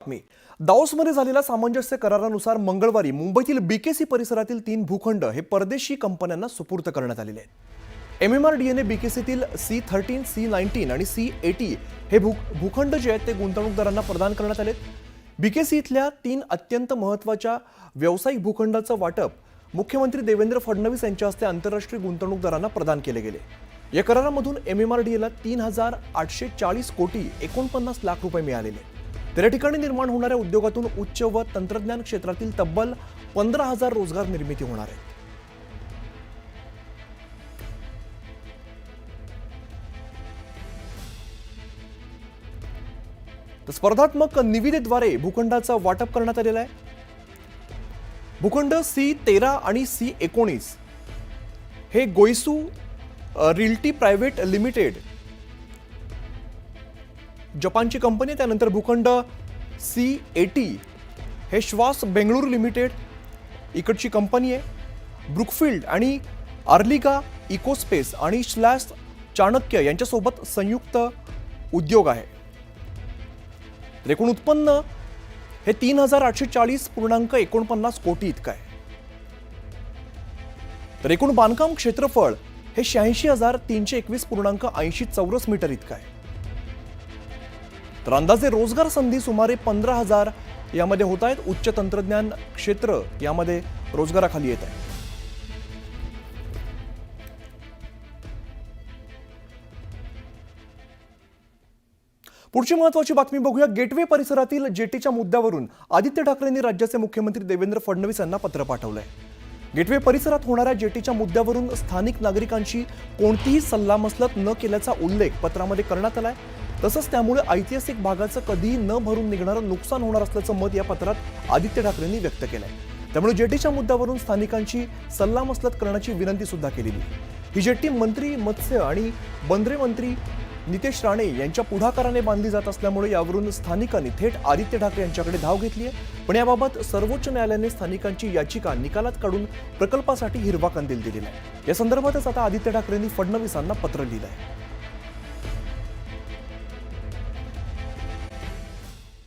बातमी. झालेल्या सामंजस्य करारानुसार मंगळवारी मुंबईतील बीकेसी परिसरातील तीन भूखंड हे परदेशी कंपन्यांना सुपूर्त करण्यात आलेले आहेत. एम एम आर डी एने बीकेसीतील सी थर्टीन सी नाईन्टीन आणि सी एटी हे भू भूखंड जे आहेत ते गुंतवणूकदारांना प्रदान करण्यात आले बीकेसी इथल्या तीन अत्यंत महत्त्वाच्या व्यावसायिक भूखंडाचं वाटप मुख्यमंत्री देवेंद्र फडणवीस यांच्या हस्ते आंतरराष्ट्रीय गुंतवणूकदारांना प्रदान केले गेले. या करारामधून एम एम आर डी एला तीन हजार आठशे चाळीस कोटी एकोणपन्नास लाख रुपये मिळालेले. त्या ठिकाणी निर्माण होणाऱ्या उद्योगातून उच्च व तंत्रज्ञान क्षेत्रातील तब्बल पंधरा हजार रोजगार निर्मिती होणार आहे तर स्पर्धात्मक निविदेद्वारे भूखंडाचं वाटप करण्यात आलेलं आहे. भूखंड सी तेरा आणि सी एकोणीस हे गोयसू रिल्टी प्रायव्हेट लिमिटेड जपानची कंपनी आहे. त्यानंतर भूखंड सी एटी हे श्वास बेंगळूर लिमिटेड इकडची कंपनी आहे. ब्रुकफिल्ड आणि अर्लिका इकोस्पेस आणि श्लॅस चाणक्य यांच्यासोबत संयुक्त उद्योग आहे. तर एकूण उत्पन्न हे तीन हजार आठशे चाळीस पूर्णांक एकोणपन्नास कोटी इतकं आहे. तर एकूण बांधकाम क्षेत्रफळ हे शहाऐंशी हजार तीनशे एकवीस पूर्णांक ऐंशी चौरस मीटर इतकं आहे. तर अंदाजे रोजगार संधी सुमारे पंधरा हजार यामध्ये होत आहेत. उच्च तंत्रज्ञान क्षेत्र यामध्ये रोजगाराखाली येत आहे. पुढची महत्वाची बातमी बघूया. गेटवे परिसरातील जेटीच्या मुद्द्यावरून आदित्य ठाकरेंनी राज्याचे मुख्यमंत्री देवेंद्र फडणवीस यांना पत्र पाठवलंय. गेटवे परिसरात होणाऱ्या जेटीच्या मुद्द्यावरून स्थानिक नागरिकांची कोणतीही सल्लामसलत न केल्याचा उल्लेख पत्रामध्ये करण्यात आलाय. तसंच त्यामुळे ऐतिहासिक भागाचं कधीही न भरून निघणारं नुकसान होणार असल्याचं मत या पत्रात आदित्य ठाकरेंनी व्यक्त केलंय. त्यामुळे जेटीच्या मुद्द्यावरून स्थानिकांची सल्लामसलत करण्याची विनंती सुद्धा केलेली. ही जेटी मंत्री मत्स्य आणि बंदरे मंत्री नितेश राणे यांच्या पुढाकाराने बांधली जात असल्यामुळे यावरून स्थानिकांनी थेट आदित्य ठाकरे यांच्याकडे धाव घेतली आहे. पण याबाबत सर्वोच्च न्यायालयाने स्थानिकांची याचिका निकालात काढून प्रकल्पासाठी हिरवा कंदील दिलेला आहे. या संदर्भातच आता आदित्य ठाकरेंनी फडणवीसांना पत्र लिहिलं आहे